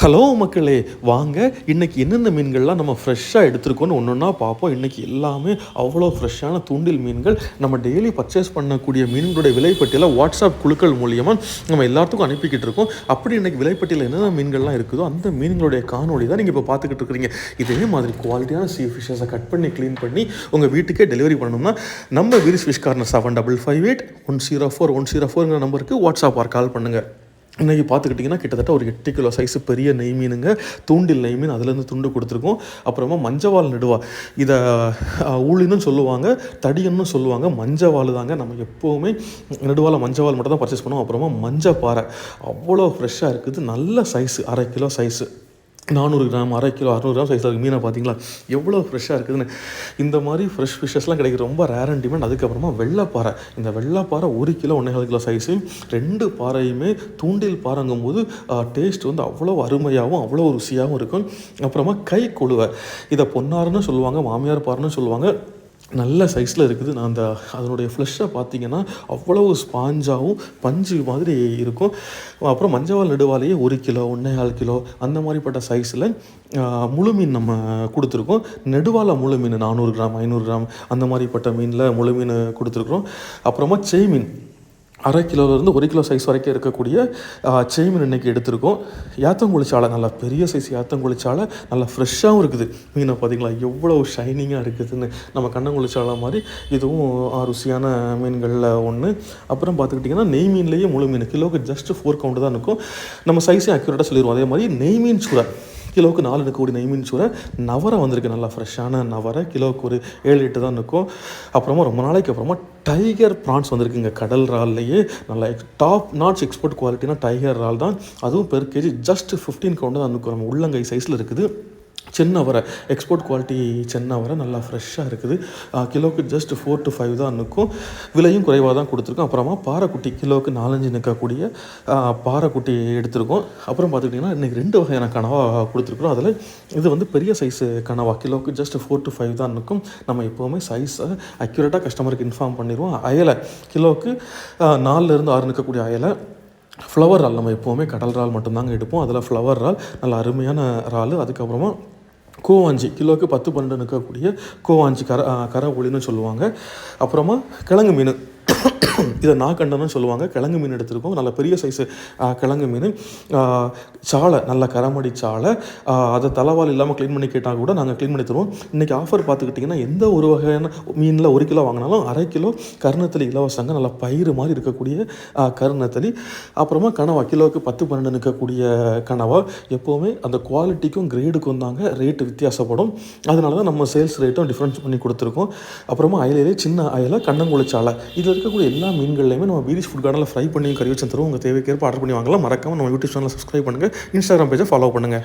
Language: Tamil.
ஹலோ மக்களே. வாங்க. இன்னைக்கு என்னென்ன மீன்கள்லாம் நம்ம ஃப்ரெஷ்ஷாக எடுத்துருக்கோன்னு ஒன்று ஒன்றா பார்ப்போம். இன்றைக்கி எல்லாமே அவ்வளோ ஃப்ரெஷ்ஷான தூண்டில் மீன்கள். நம்ம டெய்லி பர்ச்சேஸ் பண்ணக்கூடிய மீன்களுடைய விலைப்பட்டியலை வாட்ஸ்அப் குழுக்கள் மூலியமாக நம்ம எல்லாத்துக்கும் அனுப்பிக்கிட்டு இருக்கோம். அப்படி இன்றைக்கி விலைப்பட்டியலில் என்னென்ன மீன்கள்லாம் இருக்குதோ அந்த மீன்களுடைய காணொளி தான் நீங்கள் இப்போ பார்த்துக்கிட்டு இருக்கிறீங்க. இதே மாதிரி குவாலிட்டியான சீ ஃபிஷ்ஷஸை கட் பண்ணி க்ளீன் பண்ணி உங்கள் வீட்டுக்கே டெலிவரி பண்ணணும்னா நம்ம Veeris fish corner seven double five eight one zero four one zero ஃபோருங்கிற நம்பருக்கு வாட்ஸ்அப் ஆர் கால் பண்ணுங்கள் இன்றைக்கி பார்த்துக்கிட்டிங்கன்னா கிட்டத்தட்ட ஒரு எட்டு கிலோ சைஸு பெரிய நெய் மீனுங்க தூண்டில் நெய் மீன் அதுலேருந்து துண்டு கொடுத்துருக்கோம். அப்புறமா மஞ்சவாள் நெடுவா. இதை ஊழின்னு சொல்லுவாங்க தடியன்னு சொல்லுவாங்க மஞ்சவாள் தாங்க. நம்ம எப்போவுமே நெடுவால மஞ்சவாள் மட்டும் தான் பர்ச்சேஸ் பண்ணுவோம். அப்புறமா மஞ்சப்பாறை. அவ்வளோ ஃப்ரெஷ்ஷாக இருக்குது. நல்ல சைஸு அரை கிலோ சைஸு நானூறு கிராம் அரை கிலோ அறுநூறு கிராம் சைஸில் இருக்குது மீனை பார்த்தீங்களா? எவ்வளோ ஃப்ரெஷ்ஷாக இருக்குதுன்னு. இந்த மாதிரி ஃப்ரெஷ் ஃபிஷ்ஷஸ்லாம் கிடைக்கிற ரொம்ப ரேர் அண்ட் டிமாண்ட் அதுக்கப்புறமா வெள்ளைப்பாறை. இந்த வெள்ளைப்பாறை ஒரு கிலோ ஒன்றே கிலோ சைஸு ரெண்டு பாறையுமே தூண்டில் பாறைங்கும் போது டேஸ்ட் வந்து அவ்வளோ அருமையாகவும் அவ்வளோ ருசியாகவும் இருக்கும். அப்புறமா கை கொழுவை. இதை பொன்னாருன்னு சொல்லுவாங்க மாமியார் பாறைன்னு சொல்லுவாங்க. நல்ல சைஸில் இருக்குது. நான் அந்த அதனுடைய ஃப்ளஷ்ஷை பார்த்தீங்கன்னா அவ்வளவு ஸ்பாஞ்சாகவும் பஞ்சு மாதிரி இருக்கும். அப்புறம் மஞ்சவாள் நடுவாலேயே ஒரு கிலோ ஒன்றேகால் கிலோ அந்த மாதிரிப்பட்ட சைஸில் முழு மீன் நம்ம கொடுத்துருக்கோம். நெடுவால முழு மீன் நானூறு கிராம் ஐநூறு கிராம் அந்த மாதிரிப்பட்ட மீனில் முழு மீன் கொடுத்துருக்குறோம். அப்புறமா செய் மீன். அரை கிலோலேருந்து ஒரு கிலோ சைஸ் வரைக்கும் இருக்கக்கூடிய செய்மீன் இன்னைக்கு எடுத்திருக்கோம். யாத்தங்குழிச்சாலை நல்லா பெரிய சைஸ் யாத்தங்குழிச்சாலை நல்லா ஃப்ரெஷ்ஷாகவும் இருக்குது. மீனை பார்த்தீங்களா எவ்வளோ ஷைனிங்காக இருக்குதுன்னு. நம்ம கண்ணங்குழி மாதிரி இதுவும் ருசியான மீன்களில் ஒன்று அப்புறம் பார்த்துக்கிட்டிங்கன்னா நெய் மீன்லேயே முழு மீன். கிலோவுக்கு ஜஸ்ட் ஃபோர் கவுண்ட் தான் இருக்கும். நம்ம சைஸையும் அக்யூரேட்டாக சொல்லிடுவோம் அதே மாதிரி நெய் மீன் சூறை கிலோவுக்கு நாலு இருக்கக்கூடிய நெய் சூரை நவரை வந்திருக்கு நல்லா ஃப்ரெஷ்ஷான நவரை. கிலோவுக்கு ஒரு ஏழு எட்டு தான் இருக்கும். அப்புறமா ரொம்ப நாளைக்கு அப்புறமா டைகர் ப்ரான்ஸ் வந்திருக்குங்க கடல் ரால்லையே நல்லா டாப் நாட்ச் எக்ஸ்போர்ட் குவாலிட்டினா டைகர் இறால் தான். அதுவும் per KG just fifteen count தான் இருக்கும் நம்ம உள்ளங்கை சைஸில் இருக்குது. சென்னவரை எக்ஸ்போர்ட் குவாலிட்டி சென்னவரை நல்லா ஃப்ரெஷ்ஷாக இருக்குது. கிலோவுக்கு ஜஸ்ட் ஃபோர் டு ஃபைவ் தான் நிற்கும். விலையும் குறைவாக தான் கொடுத்துருக்கோம். அப்புறமா பாறைக்குட்டி கிலோவுக்கு நாலஞ்சு நிற்கக்கூடிய பாறைக்குட்டி எடுத்திருக்கோம். அப்புறம் பார்த்துக்கிட்டிங்கன்னா இன்றைக்கி ரெண்டு வகையான கனவா கொடுத்துருக்குறோம். அதில் இது வந்து பெரிய சைஸு கனவா. கிலோவுக்கு ஜஸ்ட் ஃபோர் டு ஃபைவ் தான் நிற்கும். நம்ம எப்போவுமே சைஸை அக்யூரேட்டாக கஸ்டமருக்கு இன்ஃபார்ம் பண்ணிடுவோம். அயலை கிலோவுக்கு நாலுலேருந்து ஆறு நிற்கக்கூடிய அயலை. ஃப்ளவர் இறால் நம்ம எப்போவுமே கடல் இறால் மட்டும்தாங்க எடுப்போம். அதில் ஃப்ளவர் இறால் நல்ல அருமையான இறால். அதுக்கப்புறமா கோவாஞ்சி கிலோவுக்கு பத்து பன்னெண்டு நிற்கக்கூடிய கோவாஞ்சி கர கரை ஒளின்னு சொல்லுவாங்க. அப்புறமா கிழங்கு மீன். இதை நாக்கண்டன்னு சொல்லுவாங்க. கிழங்கு மீன் எடுத்திருக்கோம். நல்ல பெரிய சைஸு கிழங்கு மீன். சாலை நல்ல கரமடி சாலை. அதை தலைவால் இல்லாமல் க்ளீன் பண்ணி கேட்டால் கூட நாங்கள் க்ளீன் பண்ணி தருவோம். இன்றைக்கி ஆஃபர் பார்த்துக்கிட்டிங்கன்னா எந்த ஒரு வகையான மீனில் ஒரு கிலோ வாங்கினாலும் அரை கிலோ கருணத்தலி இலவசங்க நல்ல பயிறு மாதிரி இருக்கக்கூடிய கருணத்தலி. அப்புறமா கனவா கிலோவுக்கு பத்து பன்னெண்டு நிற்கக்கூடிய கனவா. எப்போவுமே அந்த குவாலிட்டிக்கும் கிரேடுக்கும் தாங்க ரேட்டு வித்தியாசப்படும். அதனால தான் நம்ம சேல்ஸ் ரேட்டும் டிஃப்ரென்ஸ் பண்ணி கொடுத்துருக்கோம். அப்புறமா அயலையிலே சின்ன அயலை கண்ணங்குளிச்சாலை இதில் இருக்கக்கூடிய எல்லா மீன் மீன்கள்லையுமே நம்ம பீரிஸ் ஃபுட் கார்டனில் ஃப்ரை பண்ணி கறி வச்சு தருவோம். உங்கள் தேவைக்கேற்ப ஆர்டர் பண்ணி வாங்கலாம். மறக்காமல் நம்ம யூடியூப் சேனலில் சப்ஸ்கிரைப் பண்ணுங்கள் இன்ஸ்டாகிராம் பேஜை ஃபாலோ பண்ணுங்கள்